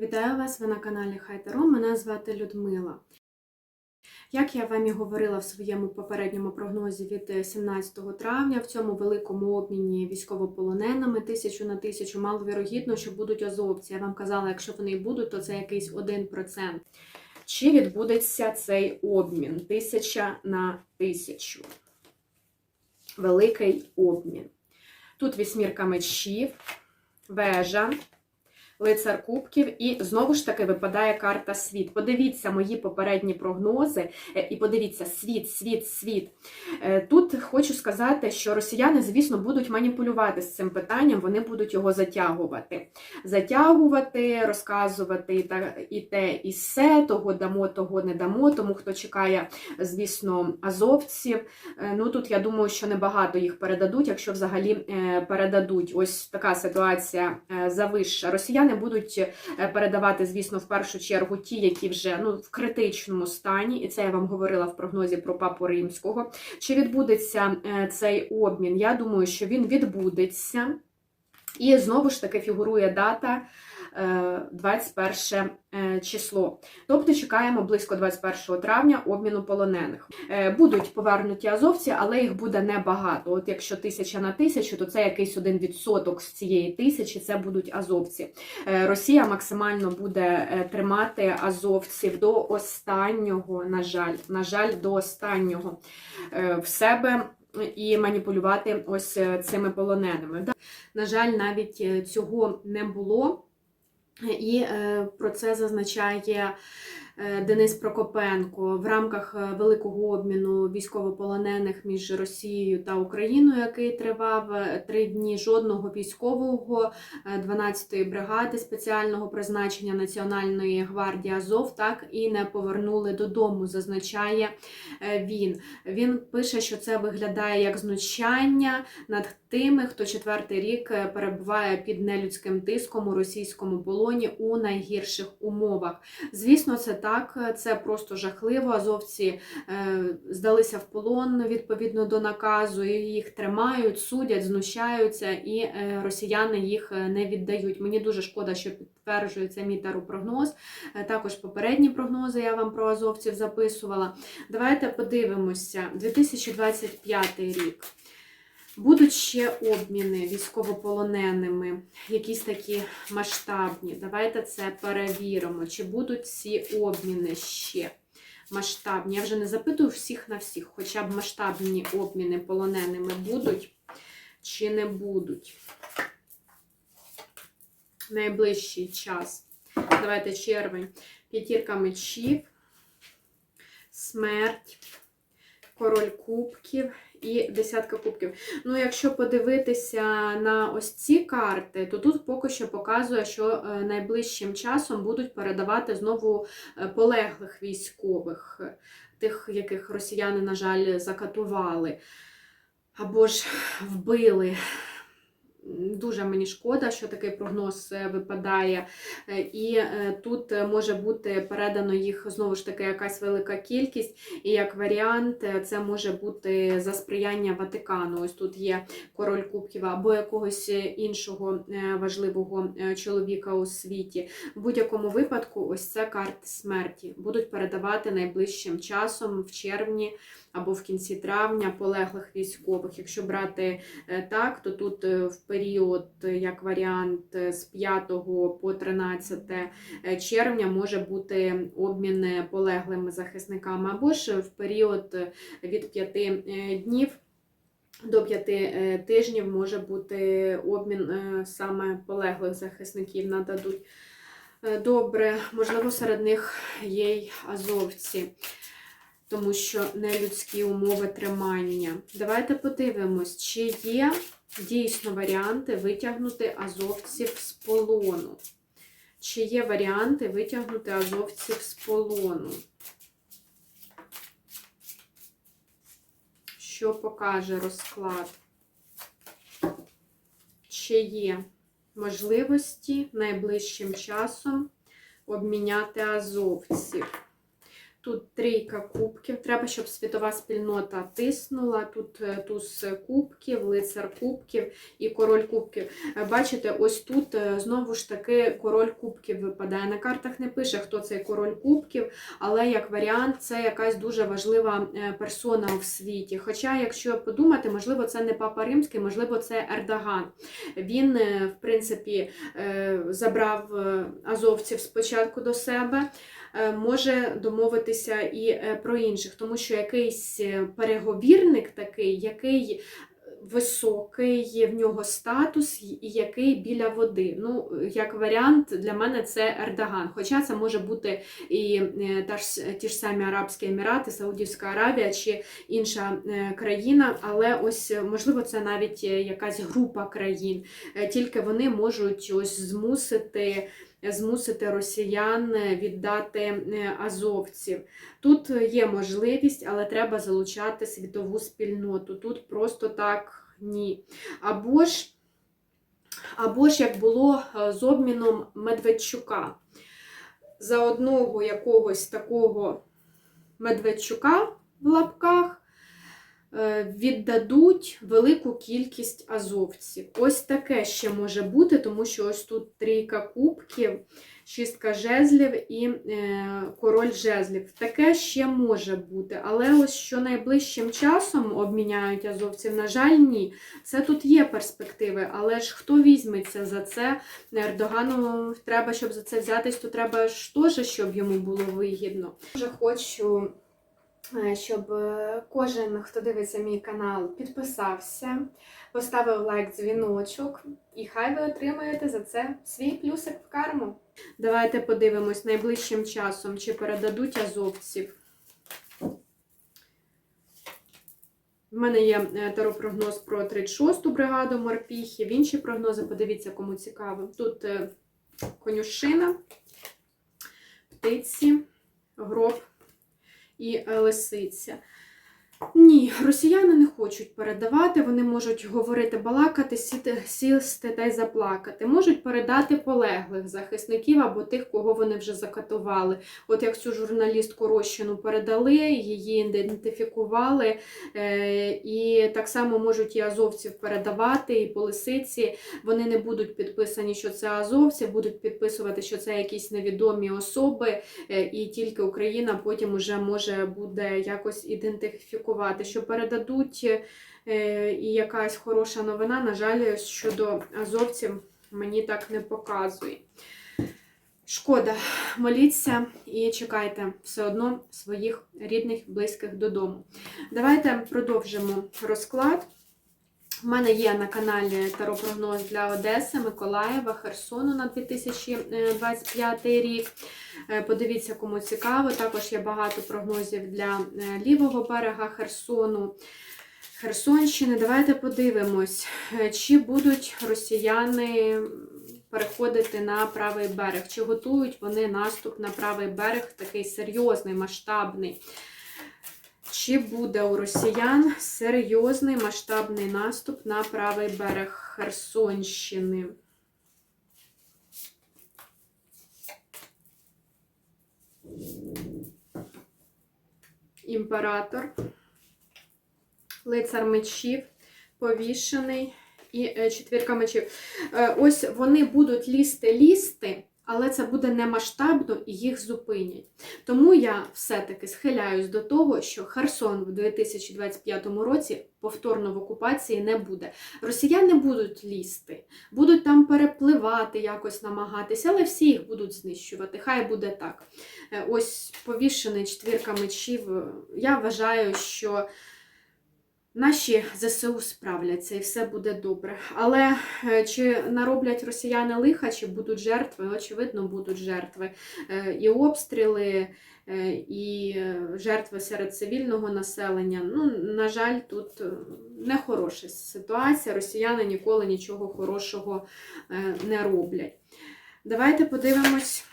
Вітаю вас! Ви на каналі Хайтеро. Мене звати Людмила. Як я вам і говорила в своєму попередньому прогнозі від 17 травня, в цьому великому обміні військовополоненими тисячу на тисячу, маловірогідно, що будуть азовці. Я вам казала, якщо вони і будуть, то це якийсь 1%. Чи відбудеться цей обмін тисяча на тисячу? Великий обмін. Тут вісьмірка мечів, вежа, лицар кубків, і знову ж таки випадає карта світ. Подивіться мої попередні прогнози, е, і подивіться світ, світ, світ. Е, Тут хочу сказати, що росіяни, звісно, будуть маніпулювати з цим питанням, вони будуть його затягувати. Затягувати, розказувати і те, і все, того дамо, того не дамо. Тому хто чекає, звісно, азовців. Е, Ну тут я думаю, що небагато їх передадуть, якщо взагалі передадуть. Ось така ситуація завища. Росіяни будуть е, передавати, звісно, в першу чергу ті, які вже ну в критичному стані, і це я вам говорила в прогнозі про папу римського. Чи відбудеться е, цей обмін? Я думаю, що він відбудеться. І знову ж таки фігурує дата 21 е, число. Тобто чекаємо близько 21 травня обміну полонених. Е, Будуть повернуті азовці, але їх буде небагато. От якщо тисяча на тисячу, то це якийсь один відсоток з цієї тисячі, це будуть азовці. Е, Росія максимально буде е, тримати азовців до останнього, на жаль, на жаль, до останнього е, в себе. І маніпулювати ось е, цими полоненими. На жаль, навіть е, цього не було. І е, про це зазначає Денис Прокопенко в рамках е, великого обміну військовополонених між Росією та Україною, який тривав е, три дні. Жодного військового е, 12-ї бригади спеціального призначення Національної гвардії Азов так і не повернули додому. Зазначає е, він. Він пише, що це виглядає як знущання над тими, хто четвертий рік е, перебуває під нелюдським тиском у російському полоні у найгірших умовах. Звісно, це так, е, це просто жахливо. Азовці е, здалися в полон відповідно до наказу, і їх тримають, судять, знущаються, і е, росіяни їх е, не віддають. Мені дуже шкода, що підтверджується мій таропрогноз. Е, Також попередні прогнози я вам про азовців записувала. Давайте подивимося. 2025 рік. Будуть ще обміни військовополоненими, якісь такі масштабні. Давайте це перевіримо. Чи будуть ці обміни ще масштабні? Я вже не запитую всіх на всіх, хоча б масштабні обміни полоненими будуть чи не будуть. Найближчий час. Давайте червень. П'ятірка мечів, смерть, король кубків і десятка кубків. Ну, якщо подивитися на ось ці карти, то тут поки що показує, що е, найближчим часом будуть передавати знову е, полеглих військових, тих, яких росіяни, на жаль, закатували або ж вбили. Дуже мені шкода, що такий прогноз е, випадає. Е, І е, тут може бути передано їх знову ж таки якась велика кількість, і як варіант, це може бути за сприяння Ватикану. Ось тут є король Кубків або якогось іншого важливого чоловіка у світі. В будь-якому випадку, ось це карти смерті будуть передавати найближчим часом в червні або в кінці травня полеглих військових. Якщо брати е, так, то тут е, в період, е, як варіант, з 5 по 13 е, червня може бути обмін полеглими захисниками, або ж в період від 5 е, днів. До п'яти тижнів може бути обмін саме полеглих захисників нададуть. Добре, можливо, серед них є й азовці, тому що нелюдські умови тримання. Давайте подивимось, чи є дійсно варіанти витягнути азовців з полону. Чи є варіанти витягнути азовців з полону? Що покаже розклад? Чи є можливості найближчим часом обміняти азовців? Тут трійка кубків. Треба, щоб світова спільнота тиснула. Тут е, туз кубків, лицар кубків і король кубків. Е, Бачите, ось тут е, знову ж таки король кубків випадає. На картах не пише, хто цей король кубків, але як варіант, це якась дуже важлива персона в світі. Хоча, якщо подумати, можливо, це не папа римський, можливо, це Ердоган. Він, в принципі, забрав азовців спочатку до себе. Е, Може домовитися і е, про інших, тому що якийсь е, переговірник такий, який високий, в нього статус і який біля води. Ну, як варіант, для мене це Ердоган. Хоча це може бути і та ж, ті ж самі Арабські Емірати, Саудівська Аравія чи інша країна, але ось можливо це навіть якась група країн. Тільки вони можуть ось змусити. Змусити росіян е, віддати е, азовців. Тут є можливість, але треба залучати світову спільноту. Тут просто так ні. Або ж, або ж як було е, з обміном Медведчука. За одного якогось такого Медведчука в лапках е, віддадуть велику кількість азовців. Ось таке ще може бути, тому що ось тут трійка кубків, шістка жезлів і е, король жезлів. Таке ще може бути. Але ось що найближчим часом обміняють азовців, на жаль, ні. Це тут є перспективи, але ж хто візьметься за це? Ердогану треба, щоб за це взятись, то треба ж теж, щоб йому було вигідно. Дуже хочу. Е, Щоб е, кожен, хто дивиться мій канал, підписався, поставив лайк, дзвіночок, і хай ви отримаєте за це свій плюсик в карму. Давайте подивимось найближчим часом, чи передадуть азовців. В мене є е, таропрогноз про 36-ту бригаду морпіхів. Інші прогнози, подивіться, кому цікаво. Тут конюшина, птиці, гроб і е, лисиця. Ні, росіяни не хочуть передавати, вони можуть говорити, балакати, сіти, сісти та й заплакати. Можуть передати полеглих захисників або тих, кого вони вже закатували. От як цю журналістку Рощину передали, її ідентифікували, е, і так само можуть і азовців передавати, і по лисиці. Вони не будуть підписані, що це азовці, будуть підписувати, що це якісь невідомі особи, е, і тільки Україна потім уже може буде якось ідентифікувати, що передадуть е, і якась хороша новина. На жаль, щодо азовців мені так не показує. Шкода, моліться і чекайте все одно своїх рідних, близьких додому. Давайте продовжимо розклад. У мене є на каналі Таро-прогноз для Одеси, Миколаєва, Херсону на 2025 рік. Е, Подивіться, кому цікаво. Також є багато прогнозів для е, лівого берега Херсону. Херсонщини. Давайте подивимось, е, чи будуть росіяни переходити на правий берег, чи готують вони наступ на правий берег, такий серйозний, масштабний. Чи буде у росіян серйозний масштабний наступ на правий берег Херсонщини? Імператор, лицар мечів, повішений і е, четвірка мечів. Е, Ось вони будуть лізти-лізти, але це буде не масштабно і їх зупинять. Тому я все-таки схиляюсь до того, що Херсон в 2025 році повторно в окупації не буде. Росіяни будуть лізти, будуть там перепливати, якось намагатися, але всі їх будуть знищувати. Хай буде так. Е, Ось повішений четвірка мечів. Я вважаю, що. Наші ЗСУ справляться і все буде добре. Але е, чи нароблять росіяни лиха, чи будуть жертви? Очевидно, будуть жертви. Е, І обстріли, е, і жертви серед цивільного населення. Ну, на жаль, тут нехороша ситуація. Росіяни ніколи нічого хорошого не роблять. Давайте подивимось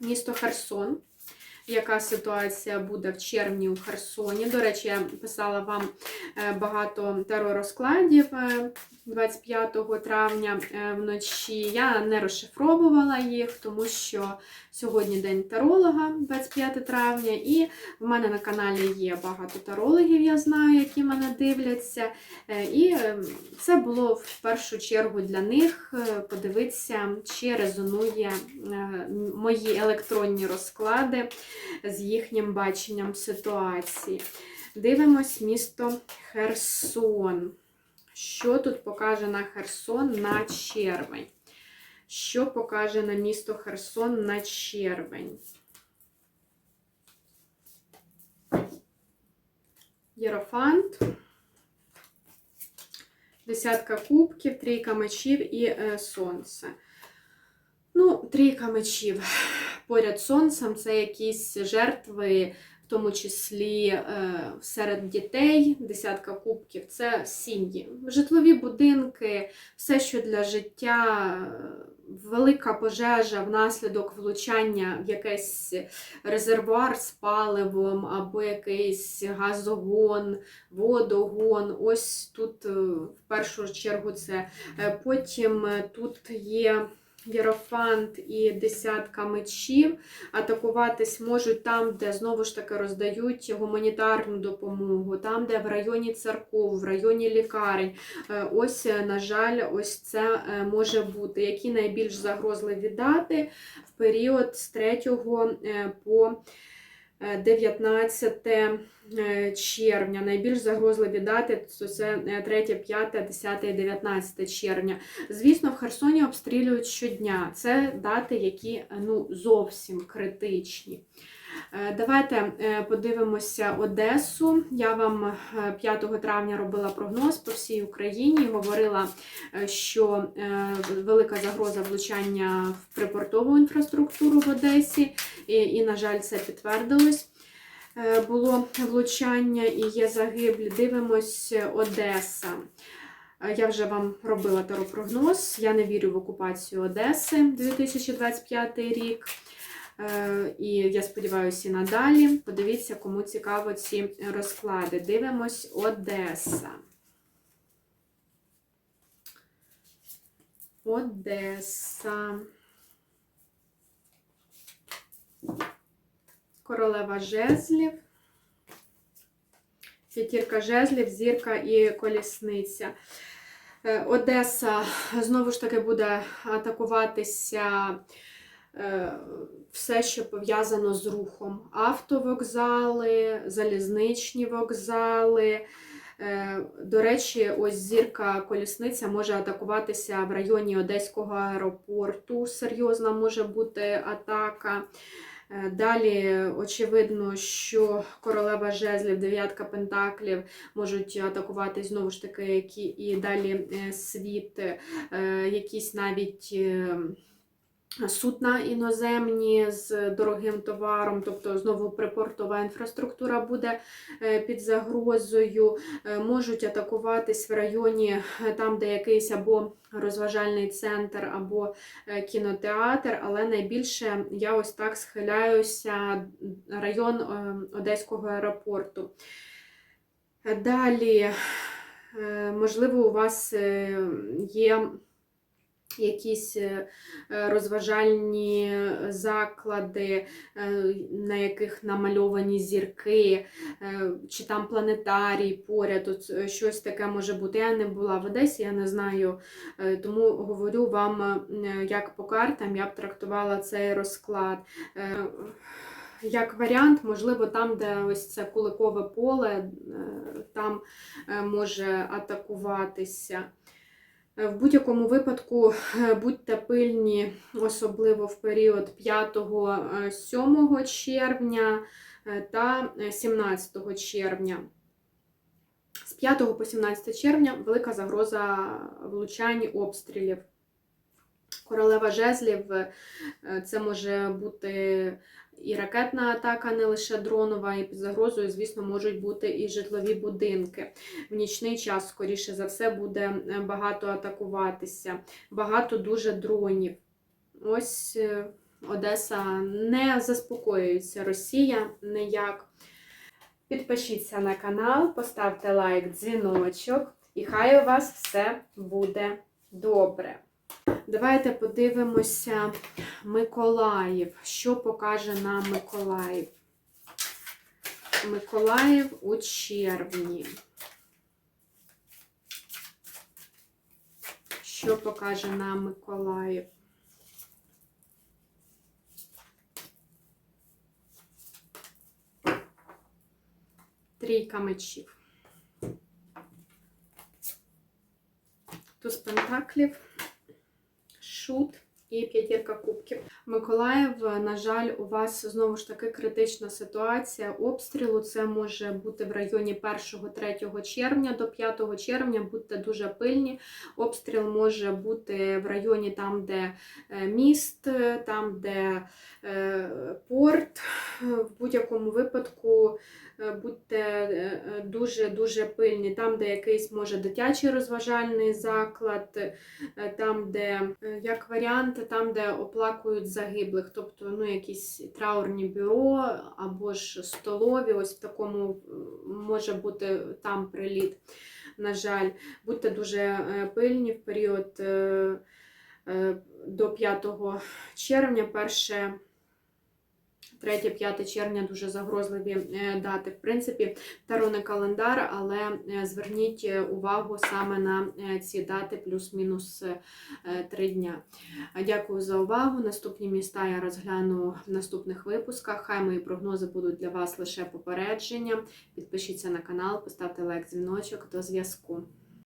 місто Херсон. Яка ситуація буде в червні у Херсоні. До речі, я писала вам е, багато теророзкладів е, 25 травня е, вночі. Я не розшифровувала їх, тому що сьогодні день таролога, 25 травня, і в мене на каналі є багато тарологів, я знаю, які мене дивляться. Е, І е, це було в першу чергу для них е, подивитися, чи резонує мої електронні розклади з їхнім баченням ситуації. Дивимось місто Херсон. Що тут покаже на Херсон на червень? Що покаже на місто Херсон на червень? Єрофант. Десятка кубків, трійка мечів і е, сонце. Ну, трійка мечів. Поряд сонцем це якісь жертви, в тому числі е, серед дітей, десятка кубків це сім'ї, житлові будинки, все, що для життя, велика пожежа внаслідок влучання в якийсь резервуар з паливом або якийсь газогон, водогон. Ось тут е, в першу чергу це. Е, Потім тут є. Єрофант і десятка мечів атакуватись можуть там, де знову ж таки роздають гуманітарну допомогу, там, де в районі церков, в районі лікарень. Е, Ось, е, на жаль, ось це е, може бути. Які найбільш загрозливі дати в період з 3 е, по 19 е, червня. Найбільш загрозливі дати це е, 3, 5, 10 19 червня. Звісно, в Херсоні обстрілюють щодня. Це дати, які е, ну, зовсім критичні. Е, Давайте е, подивимося Одесу. Я вам е, 5 травня робила прогноз по всій Україні. Говорила, е, що е, велика загроза влучання в припортову інфраструктуру в Одесі, і, і на жаль, це підтвердилось. Е, Було влучання і є загиблі. Дивимось е, Одеса. Е, Я вже вам робила теропрогноз. Я не вірю в окупацію Одеси 2025 рік. Е, І я сподіваюся, і надалі. Подивіться, кому цікаво ці розклади. Дивимось Одеса. Одеса. Королева жезлів. П'ятірка жезлів, зірка і колісниця. Е, Одеса знову ж таки буде атакуватися все, що пов'язано з рухом. Автовокзали, залізничні вокзали. Е, До речі, ось зірка колісниця може атакуватися в районі Одеського аеропорту. Серйозна може бути атака. Е, Далі, очевидно, що королева жезлів, дев'ятка пентаклів можуть атакувати знову ж таки, які і далі е, світ, е, якісь навіть. Судна іноземні з дорогим товаром, тобто знову припортова інфраструктура буде е, під загрозою, Е, можуть атакуватись в районі е, там, де якийсь або розважальний центр, або кінотеатр, але найбільше я ось так схиляюся район Одеського аеропорту. Далі, можливо, у вас є якісь е, е, розважальні заклади, е, на яких намальовані зірки, чи там планетарій поряд, от щось таке може бути. Я не була в Одесі, я не знаю, тому говорю вам, як по картам я б трактувала цей розклад. Як варіант, можливо, там, де ось це куликове поле, там може атакуватися. Е, В будь-якому випадку е, будьте пильні, особливо в період 5-7 червня е, та е, 17 червня. З 5 по 17 червня велика загроза влучань обстрілів. Королева жезлів це може бути і ракетна атака, не лише дронова, і під загрозою, звісно, можуть бути і житлові будинки. В нічний час, скоріше за все, буде е, багато атакуватися, багато дуже дронів. Ось, е, Одеса не заспокоюється Росія ніяк. Підпишіться на канал, поставте лайк, дзвіночок, і хай у вас все буде добре. Давайте подивимося Миколаїв. Що покаже нам Миколаїв? Миколаїв у червні. Що покаже нам Миколаїв? Трійка мечів. Туз пентаклів, шут і п'ятірка кубків. Миколаїв, на жаль, у вас знову ж таки критична ситуація обстрілу. Це може бути в районі 1-3 червня до 5 червня. Будьте дуже пильні. Обстріл може бути в районі там, де е, міст, там, де е, порт. В будь-якому випадку е, будьте дуже-дуже пильні. Там, де якийсь може дитячий розважальний заклад, там, де, як варіант, там, де оплакують загиблих, тобто ну, якісь траурні бюро або ж столові, ось в такому е, може бути там приліт. На жаль, будьте дуже е, пильні в період е, до 5 червня, перше. 3-5 червня дуже загрозливі е, дати. В принципі, таро не календар, але е, зверніть е, увагу саме на ці дати плюс-мінус 3 дня. Дякую за увагу. Наступні міста я розгляну в наступних випусках. Хай мої прогнози будуть для вас лише попередження. Підпишіться на канал, поставте лайк, дзвіночок. До зв'язку.